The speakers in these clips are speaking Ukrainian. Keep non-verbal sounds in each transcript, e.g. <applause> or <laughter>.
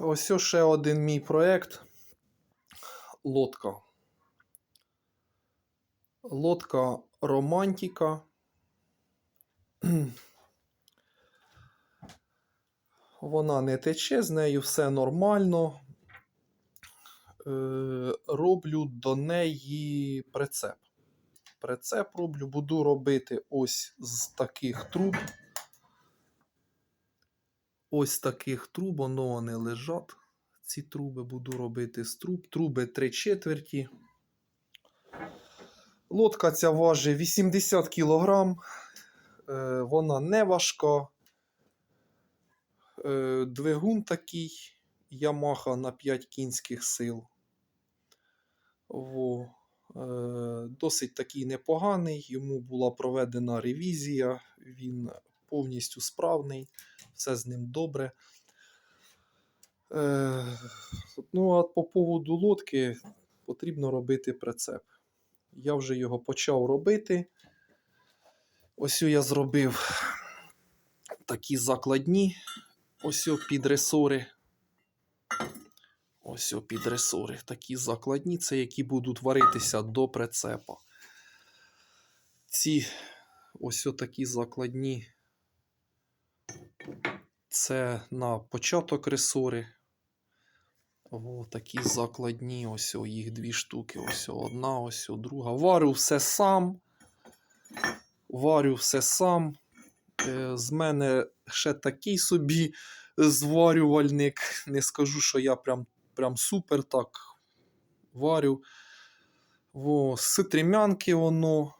ось ще один мій проєкт. Лодка. Лодка романтика. <clears throat> Вона не тече, з нею все нормально. Е, роблю до неї прицеп. Прицеп роблю, буду робити ось з таких труб. Ось таких труб, воно вони лежать. Ці труби буду робити з труб. Труби 3 четверті. Лодка ця важить 80 кг. Е, вона не важка. Е, двигун такий Yamaha на 5 кінських сил. Во. Е, досить такий непоганий. Йому була проведена ревізія. Він повністю справний, все з ним добре. Е, ну, а по поводу лодки потрібно робити прицеп. Я вже його почав робити. Ось я зробив такі закладні. Ось під. Ось під. Такі закладні, це які будуть варитися до прицепа. Ці ось такі закладні. Це на початок ресори. О, такі закладні, ось о, їх дві штуки. Ось одна, ось о, друга. Варю все сам. Варю все сам. Е, з мене ще такий собі зварювальник. Не скажу, що я прям, прям супер так варю. О, з ситрім'янки воно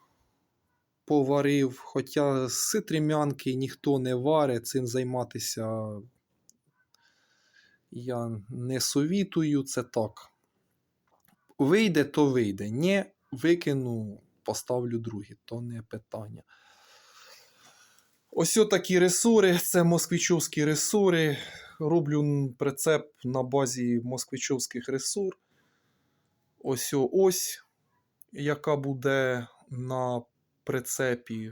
поварив. Хоча з ситрім'янки ніхто не варить, цим займатися я не совітую, це так. Вийде, то вийде. Не викину, поставлю другі, то не питання. Ось такі ресори, це москвичовські ресори. Роблю прицеп на базі москвичовських ресор. Ось ось, яка буде на прицепі.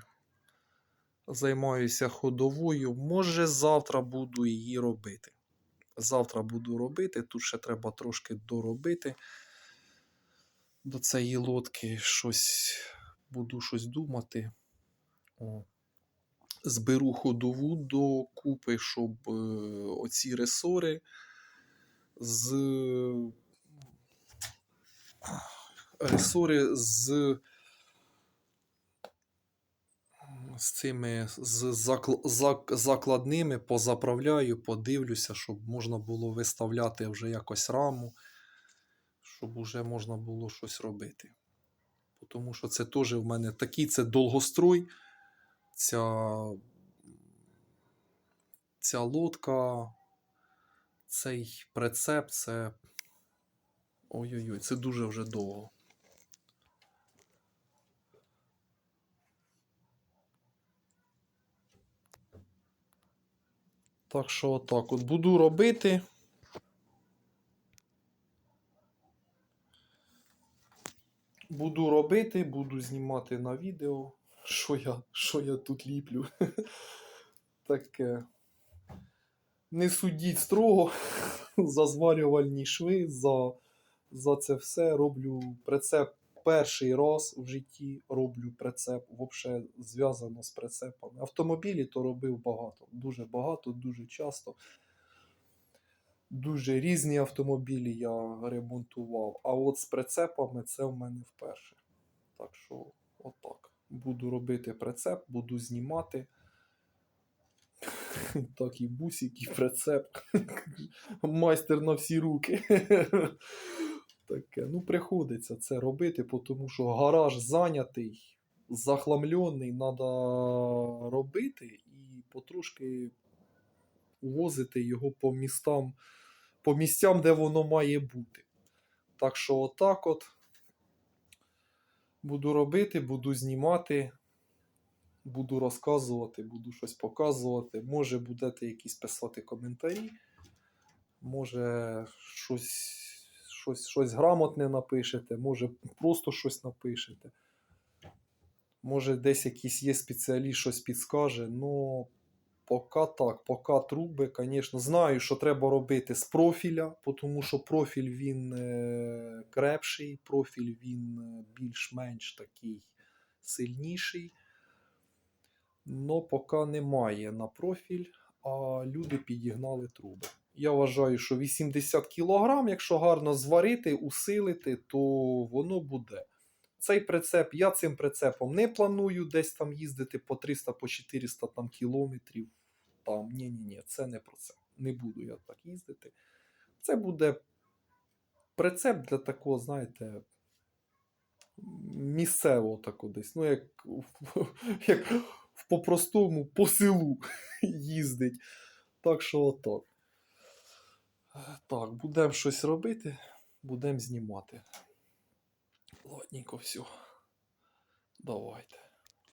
Займаюся ходовою. Може, завтра буду її робити. Завтра буду робити. Тут ще треба трошки доробити до цієї лодки. Щось буду щось думати. О. Зберу ходову до купи, щоб е, оці ресори з ресори з з цими з закл, зак, закладними позаправляю, подивлюся, щоб можна було виставляти вже якось раму, щоб вже можна було щось робити. Тому що це теж в мене такий це довгострой. Ця, ця лодка, цей прицеп, це. Ой-ой-ой, це дуже вже довго. Так що отак от буду робити. Буду робити, буду знімати на відео, що я, що я тут ліплю. <laughs> Таке. Не судіть строго <laughs> за зварювальні шви, за, за це все роблю прицеп перший раз в житті роблю прицеп, взагалі зв'язано з прицепами. Автомобілі то робив багато, дуже багато, дуже часто. Дуже різні автомобілі я ремонтував. А от з прицепами це в мене вперше. Так що, отак. Буду робити прицеп, буду знімати. <laughs> Так, і бусик, і прицеп. <laughs> Майстер на всі руки. <laughs> Таке. Ну, приходиться це робити, тому що гараж зайнятий, захламлений, треба робити і потрошки увозити його по містам, по місцям, де воно має бути. Так що, отак от буду робити, буду знімати, буду розказувати, буду щось показувати. Може, будете якісь писати коментарі, може, щось щось щось грамотне напишете, може просто щось напишете. Може, десь якийсь є спеціаліст, щось підскаже, але поки так, поки труби, звісно, знаю, що треба робити з профіля, тому що профіль він е, крепший, профіль він е, більш-менш такий сильніший. Но поки немає на профіль, а люди підігнали труби. Я вважаю, що 80 кг, якщо гарно зварити, усилити, то воно буде. Цей прицеп, я цим прицепом не планую десь там їздити по 300 по 400 там, кілометрів. Там, ні, ні, ні, це не про це. Не буду я так їздити. Це буде прицеп для такого, знаєте, місцевого такого десь. Ну, як, <laughs> як по-простому по селу <laughs> їздить. Так що отак. Так, будемо щось робити, будемо знімати. Ладненько, все. Давайте.